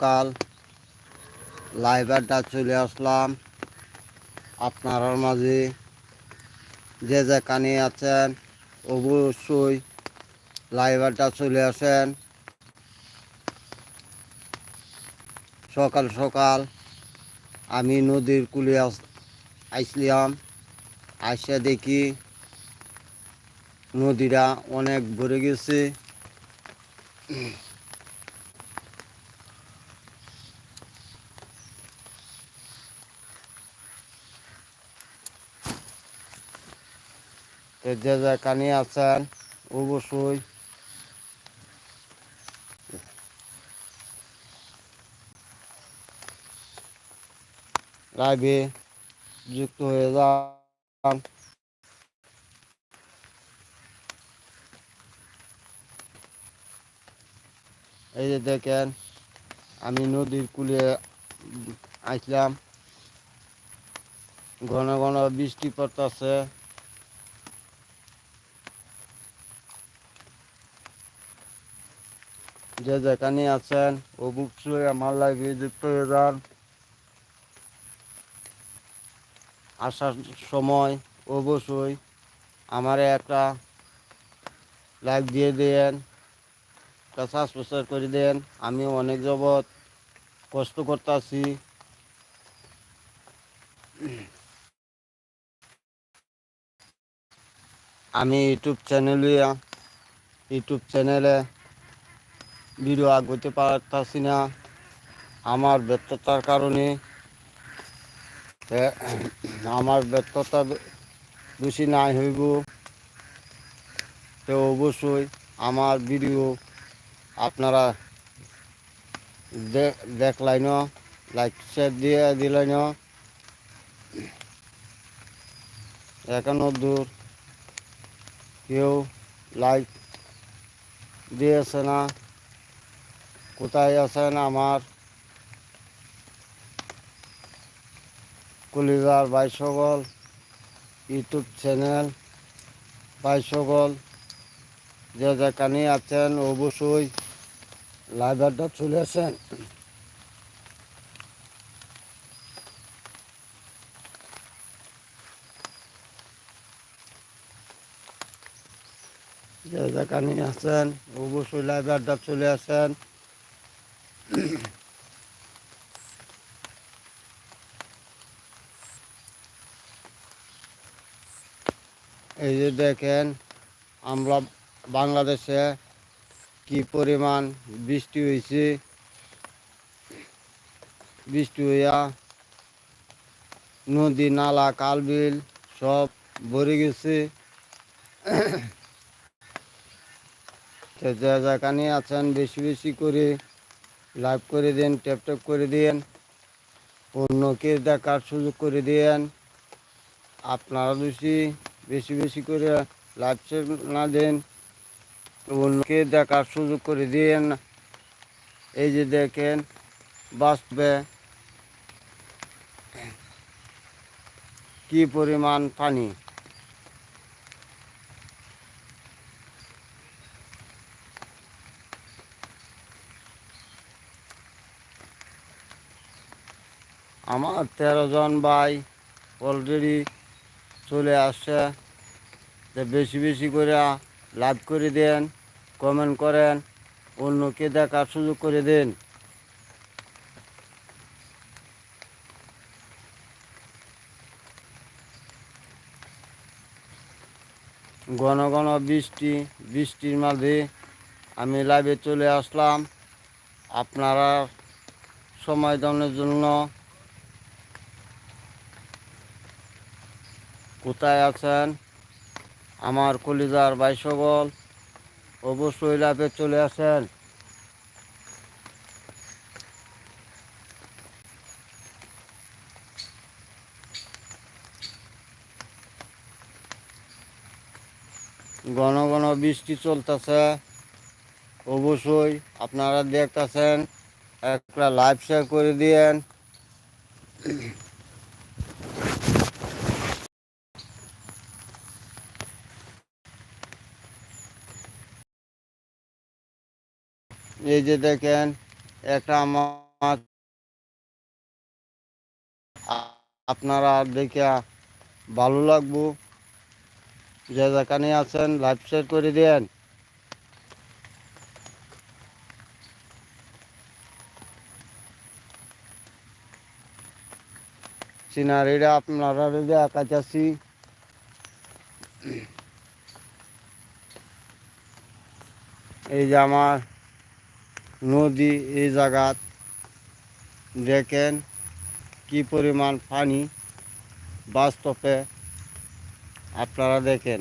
সকাল লাইভারটা চলে আসলাম। আপনার মাঝে যে যেখানে আছেন, অবশ্যই লাইভারটা চলে আসেন। সকাল সকাল আমি নদীর কুলে আস- আইসলাম আসে দেখি নদীটা অনেক ভরে গেছে। তো যে যেখানে আছেন, অবশ্যই। লাইভে যুক্ত হয়ে যান। এই যে দেখেন, আমি নদীর কুলে আসলাম ঘন ঘন বৃষ্টি পড়তেছে। যে যেখানে আছেন, অবশ্যই আমার লাইভে যুক্ত হয়ে যান। আসার সময় অবশ্যই আমারে একটা লাইক দিয়ে দেন, একটা সাবস্ক্রাইব করে দেন। আমি অনেক জগৎ কষ্ট করতেছি। আমি ইউটিউব চ্যানেলে ইউটিউব চ্যানেলে ভিডিও আগাতে পারতাছি না। আমার ব্যর্থতার কারণে আমার ব্যর্থতা বেশি নাই হইব। তো অবশ্যই আমার ভিডিও আপনারা দে- দেখলাইন, লাইক, শেয়ার দিয়ে দিলাইন। এখনও দূর কেউ লাইক দিয়েছে না। কোথায় আছেন আমার কলিজার বাইশগল ইউটিউব চ্যানেল বাইশগল যে যেখানে আছেন অবশ্যই লাইভারটা চলে আসেন। যে যেখানে আছেন অবশ্যই লাইভারটা চলে আসেন। এই যে দেখেন, আমরা বাংলাদেশে কি পরিমাণ বৃষ্টি হয়েছে? বৃষ্টি হইয়া নদী, নালা কাল বিল সব ভরে গেছে। যে যেখানে আছেন বেশি বেশি করে লাইভ করে দেন, ট্যাপ ট্যাপ করে দেন অন্যকে দেখার সুযোগ করে দেন। আপনারা বেশি বেশি বেশি করে লাইভ শেয়ার না দেন অন্যকে দেখার সুযোগ করে দিন। এই যে দেখেন বাস্তবে কি পরিমাণ পানি? আমার তেরো জন ভাই অলরেডি চলে আসছে। তো বেশি বেশি করে লাভ করে দেন কমেন্ট করেন, অন্যকে দেখার সুযোগ করে দেন। ঘন ঘন বৃষ্টি, বৃষ্টির মাঝে আমি লাইভে চলে আসলাম। আপনারা সময় দানের জন্য কোথায় আছেন? আমার কলিজার সকল অবশ্যই লাভে চলে আসেন। ঘন ঘন বৃষ্টি চলতেছে। অবশ্যই আপনারা দেখতেছেন, একটা লাইভ শেয়ার করে দিয়েন। এই যে দেখেন, একটা আমার আপনারা দেখে ভালো লাগবো। যে যেখানে আছেন লাইভ শেয়ার করে দেন। সিনারিটা আপনারা দেখাচ্ছি এই যে আমার নদী এই জায়গাত দেখেন কি পরিমাণ পানি বাস্তবে আপনারা দেখেন।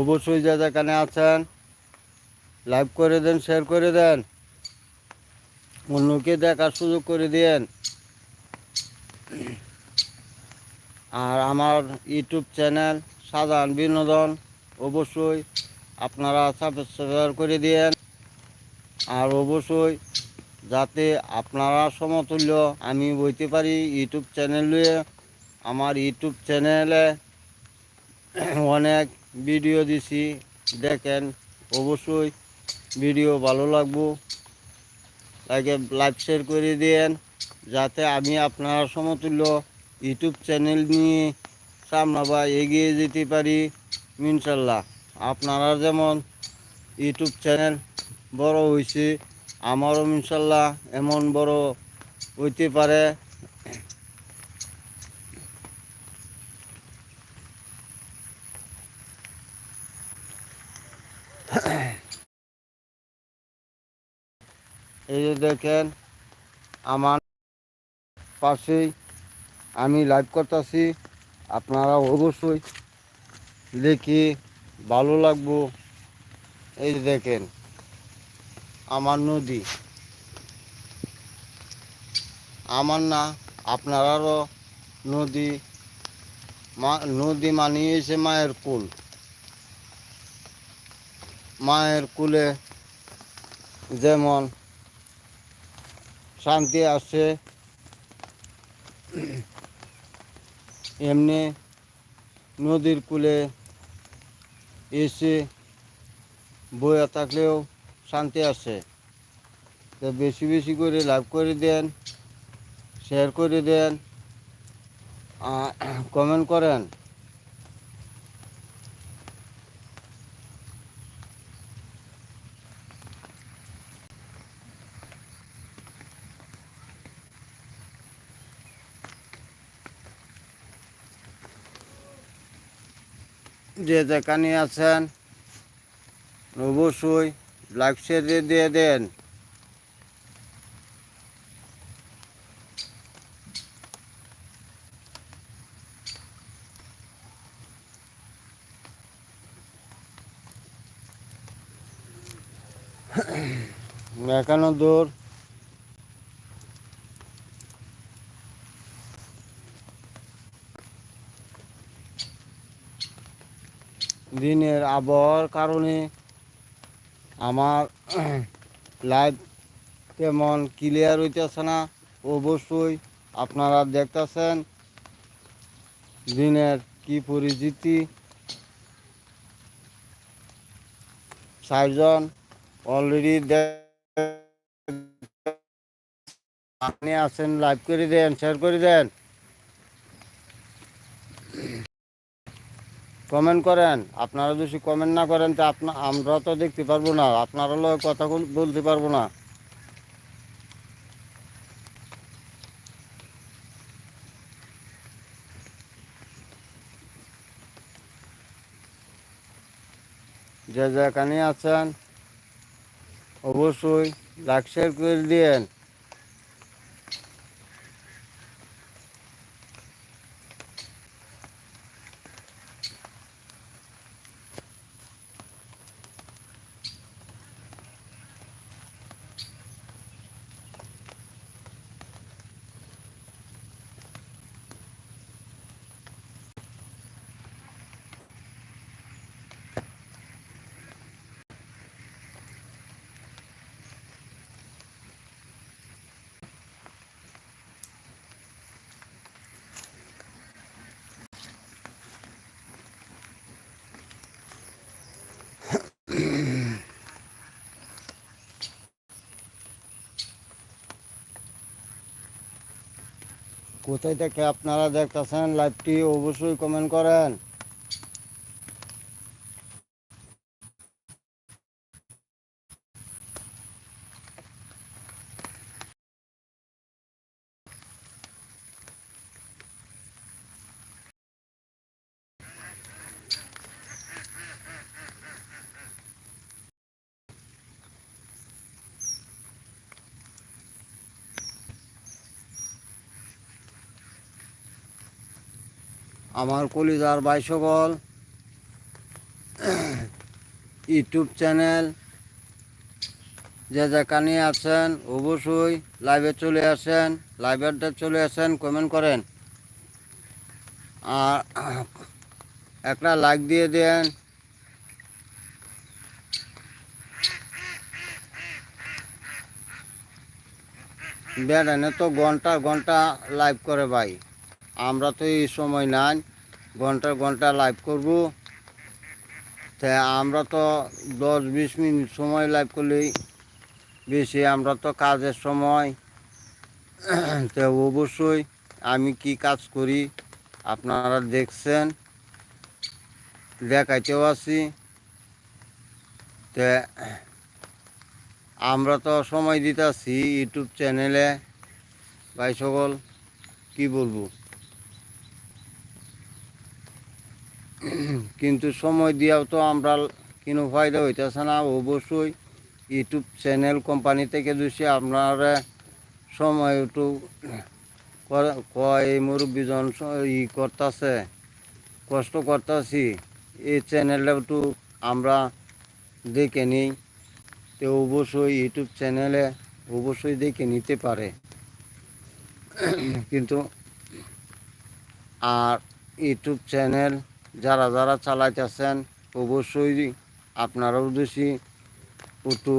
অবশ্যই যে যেখানে আছেন লাইভ করে দেন শেয়ার করে দেন। অন্যকে দেখার সুযোগ করে দেন আর আমার ইউটিউব চ্যানেল সাধারণ বিনোদন অবশ্যই আপনারা সাবস্ক্রাইব করে দেন আর অবশ্যই যাতে আপনারা সমতুল্য, আমি বইতে পারি ইউটিউব চ্যানেলে আমার ইউটিউব চ্যানেলে অনেক ভিডিও দিছি, দেখেন, অবশ্যই ভিডিও ভালো লাগবো। লাইকে লাইভ শেয়ার করে দেন যাতে আমি আপনার সমতুল্য ইউটিউব চ্যানেল নিয়ে সামনে বা এগিয়ে যেতে পারি, ইনশাল্লাহ। আপনারা যেমন ইউটিউব চ্যানেল বড় হয়েছে আমারও ইনশাল্লাহ এমন বড় হইতে পারে। দেখেন, আমার পাশেই আমি লাইভ করতেছি। আপনারা অবশ্যই দেখি ভালো লাগবো। এই দেখেন, আমার নদী। আমার না, আপনারারও নদী মা, নদী মানিয়েছে মায়ের কুল। মায়ের কুলে যেমন শান্তি আসছে। এমনি নদীর কূলে এসে বয়ে থাকলেও শান্তি আসে তো বেশি বেশি করে লাভ করে দেন শেয়ার করে দেন কমেন্ট করেন। যে যেখানে আছেন অবশ্যই লাইক শেয়ার দিয়ে দেন। এখনও দূর। দিনের আবহাওয়ার কারণে আমার লাইভ তেমন ক্লিয়ার হইতেছে না, অবশ্যই আপনারা দেখতেছেন দিনের কি পরিস্থিতি। চারজন অলরেডি আপনি আছেন লাইভ করে দেন শেয়ার করে দেন। কমেন্ট করেন, আপনারা যদি কমেন্ট না করেন, তো আপনা আমরা তো দেখতে পারব না, আপনারা লোক কথা বলতে পারব না। যে যেখানে আছেন, অবশ্যই লাইক শেয়ার করে দিয়েন। কোথায় থেকে আপনারা দেখতেছেন লাইভটি অবশ্যই কমেন্ট করেন। আমার কলিজার ভাই সকল ইউটিউব চ্যানেল। যে যেখানে আছেন, অবশ্যই লাইভে চলে আসেন লাইভেরটা চলে আসেন কমেন্ট করেন। আর একটা লাইক দিয়ে দেন। বেড়ানে তো ঘণ্টা ঘণ্টা লাইভ করে ভাই। আমরা তো এই সময় নাই, ঘণ্টা ঘণ্টা লাইভ করব। তা আমরা তো দশ বিশ মিনিট সময় লাইভ করলেই বেশি, আমরা তো কাজের সময়। তো অবশ্যই আমি কি কাজ করি, আপনারা দেখছেন, দেখাইতেও আছি। তে আমরা তো সময় দিতেছি ইউটিউব চ্যানেলে ভাই সকল, কি বলব? কিন্তু সময় দিয়েও তো আমরা কোনো ফায়দা হইতেছে না। অবশ্যই ইউটিউব চ্যানেল কোম্পানি থেকে দিছি আপনারা সময় একটু কয় মুরব্বীজন ই করতেছে, কষ্ট করতেছি, এই চ্যানেলটা একটু আমরা দেখে নিই। তো অবশ্যই ইউটিউব চ্যানেলে অবশ্যই দেখে নিতে পারে। কিন্তু আর ইউটিউব চ্যানেল যারা যারা চালাইতেছেন, অবশ্যই আপনারাও বেশি একটু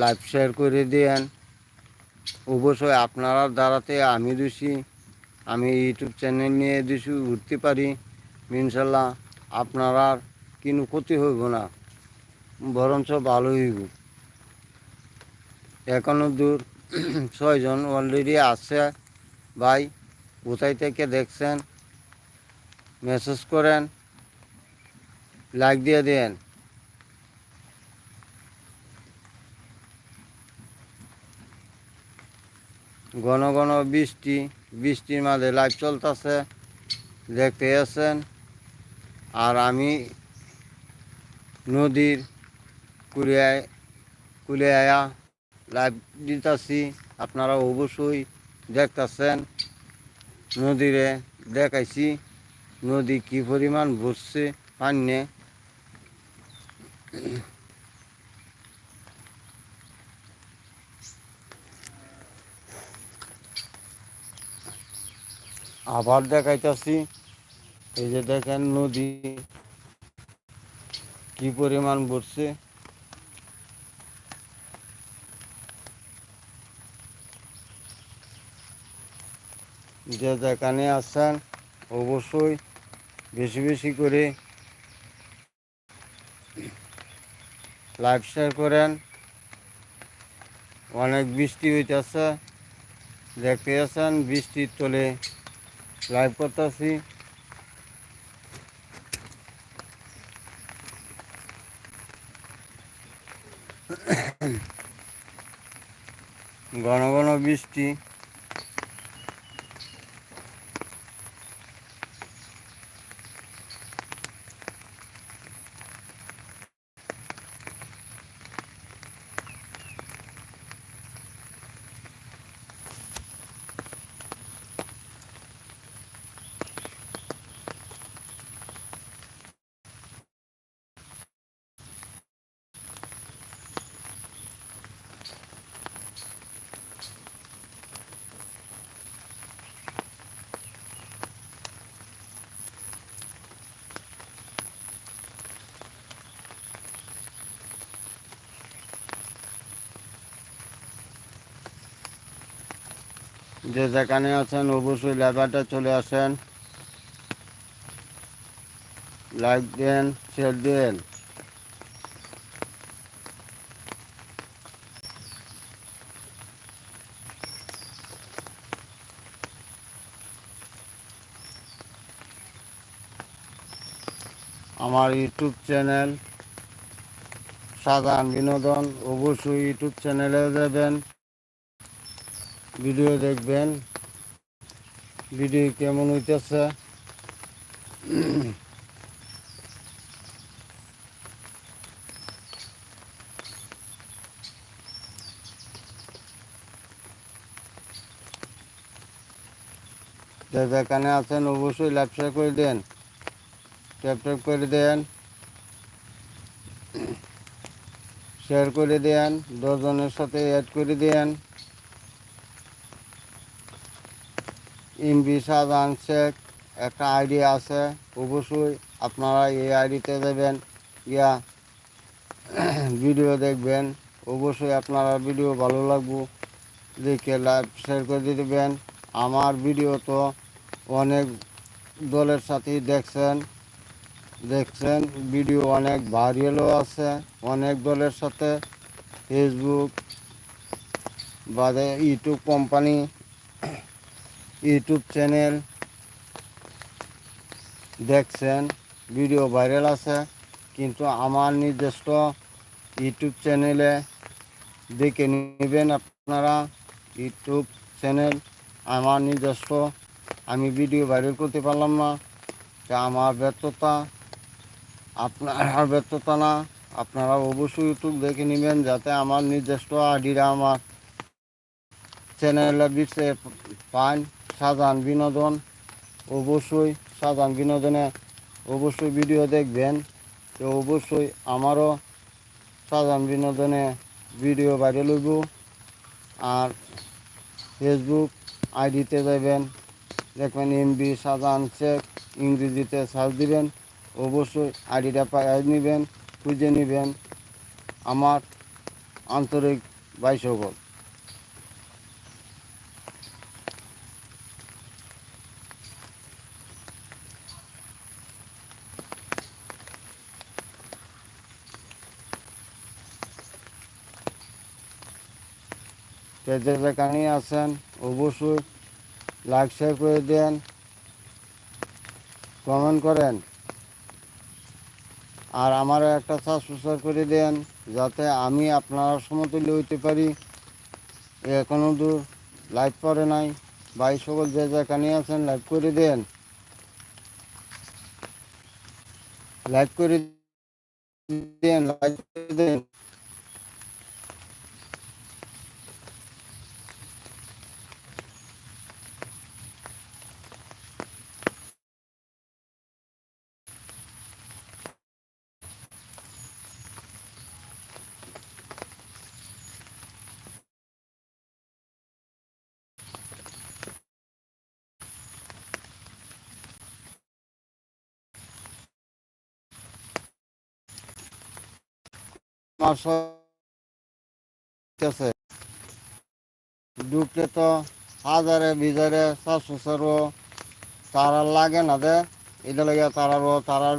লাইভ শেয়ার করে দেন। অবশ্যই আপনারা দ্বারাতে আমি দোষী আমি ইউটিউব চ্যানেল নিয়ে দোষী উঠতে পারি। ইনশাল্লাহ আপনারা কোনো ক্ষতি হইব না, বরঞ্চ ভালো হইব। এখনও দূর ছয়জন অলরেডি আছে। ভাই, কোথায় থেকে দেখছেন? মেসেজ করেন লাইক দিয়ে দেন ঘন ঘন বৃষ্টি, বৃষ্টির মাঝে লাইভ চলতেছে, দেখতে আছেন। আর আমি নদীর কুলিয়ায়, কুলিয়ায়া লাইভ দিতেছি আপনারা অবশ্যই দেখতেছেন। নদীরে দেখাইছি। নদী কি পরিমাণ ভরছে পান্নে আবার দেখাইতেছি, এই যে দেখেন নদী কি পরিমাণ ভরছে যে যেখানে আছেন, অবশ্যই বেশি বেশি করে লাইভ শেয়ার করেন। অনেক বৃষ্টি হইতেছে, দেখতে আছেন, বৃষ্টির তলে লাইভ করতেছি। ঘন ঘন বৃষ্টি। যে যেখানে আছেন, অবশ্যই লেবারটা চলে আসেন। লাইক দেন শেয়ার দেন। আমার ইউটিউব চ্যানেল সাধারণ বিনোদন, অবশ্যই ইউটিউব চ্যানেলে দেবেন ভিডিও দেখবেন। ভিডিও কেমন হইতেছে? যেখানে আছেন, অবশ্যই শেয়ার করে দেন। ট্যাপ ট্যাপ করে দেন। শেয়ার করে দেন। দশজনের সাথে অ্যাড করে দেন। ইমবি সাজান শেখ একটা আইডি আছে, অবশ্যই আপনারা এই আইডিতে দেবেন ইয়া ভিডিও দেখবেন, অবশ্যই আপনারা ভিডিও ভালো লাগবো, দেখে লাইভ শেয়ার করে দেবেন। আমার ভিডিও তো অনেক দলের সাথেই দেখছেন দেখছেন, ভিডিও অনেক ভাইরালও আছে, অনেক দলের সাথে। ফেসবুক বাদে ইউটিউব কোম্পানি ইউটিউব চ্যানেল দেখছেন, ভিডিও ভাইরাল আছে, কিন্তু আমার নিজস্ব ইউটিউব চ্যানেলে দেখে নেবেন আপনারা। ইউটিউব চ্যানেল আমার নিজস্ব আমি ভিডিও ভাইরাল করতে পারলাম না। তা আমার ব্যর্থতা, আপনার ব্যর্থতা না, আপনারা অবশ্যই ইউটিউব দেখে নেবেন যাতে আমার নিজস্ব আইডিরা আমার চ্যানেলে বিষয়ে পান। সাধারণ বিনোদন, অবশ্যই সাধারণ বিনোদনে অবশ্যই ভিডিও দেখবেন। তো অবশ্যই আমারও সাধারণ বিনোদনে ভিডিও বাইরে হইব। আর ফেসবুক আইডিতে যাবেন দেখবেন এমবি সাধারণ শেখ ইংরেজিতে সার্চ দিবেন। অবশ্যই আইডিটা পাই নেবেন, খুঁজে নেবেন। আমার আন্তরিক বাইশকল যে যেখানে আছেন, অবশ্যই লাইক শেয়ার করে দেন কমেন্ট করেন। আর আমারও একটা সাবস্ক্রাইব করে দেন, যাতে আমি আপনার সমতুল্য হইতে পারি। এখনও দূর লাইভ করে নাই ভাই সকল যে যেখানে আছেন লাইভ করে দেন। লাইভ করে দেন লাইভ করে দেন। আমার আছে। ঢুকলে তো হাজারে, বিজারে চারশো চারো তারার লাগে না দে। এটা লাগে তারারও তারার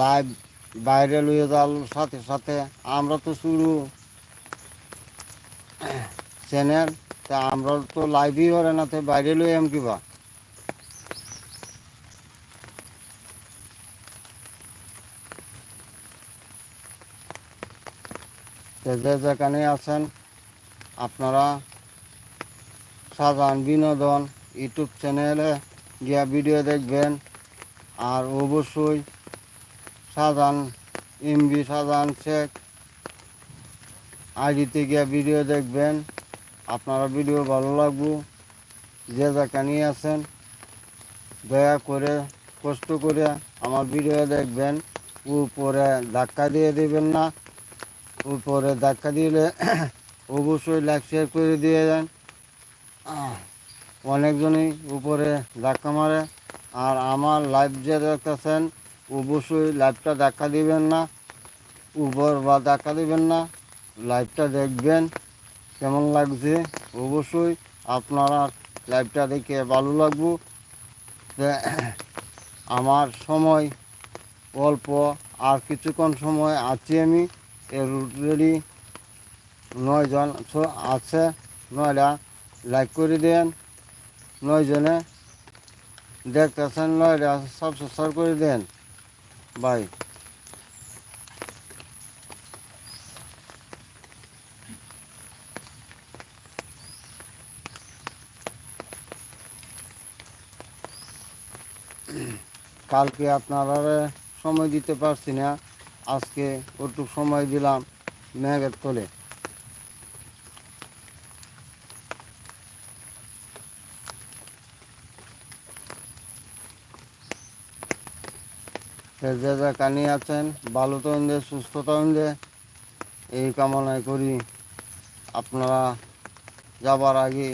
লাইভ বাইরে লইয়ে যাল সাথে সাথে আমরা তো শুরু চ্যানেল, তা আমরা তো লাইভই করে না, তো বাইরে লই এম কিবা? যে যেখানে আছেন, আপনারা সাধারণ বিনোদন ইউটিউব চ্যানেলে গিয়া ভিডিও দেখবেন। আর অবশ্যই সাধারণ এমবি সাধারণ শেখ আইডিতে গিয়া ভিডিও দেখবেন। আপনারা ভিডিও ভালো লাগবো। যে যেখানে আছেন, দয়া করে কষ্ট করে আমার ভিডিও দেখবেন। উপরে ধাক্কা দিয়ে দেবেন না। উপরে ধাক্কা দিলে অবশ্যই লাইক শেয়ার করে দিয়ে যান। অনেকজনই উপরে ধাক্কা মারে। আর আমার লাইভ যে দেখতেছেন, অবশ্যই লাইভটা ধাক্কা দিবেন না। উপর বা ধাক্কা দিবেন না। লাইভটা দেখবেন কেমন লাগছে। অবশ্যই আপনারা লাইভটা দেখে ভালো লাগবো। আমার সময় অল্প, আর কিছুক্ষণ সময় আছি আমি। অলরেডি নয়জন আছে। নয়টা লাইক করে দেন। নয়জনে দেখতেছেন নয়টা সাবস্ক্রাইব করে দেন। বাই কালকে আপনারা সময় দিতে পারছি না। আজকে একটু সময় দিলাম মেঘের তলে। যে যে কানি আছেন, ভালো তন্দে সুস্থ তন্দে এই কামনায় করি আপনারা যাবার আগে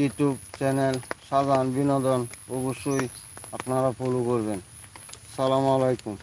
ইউটিউব চ্যানেল সাধারণ বিনোদন অবশ্যই আপনারা ফলো করবেন। সালাম আলাইকুম।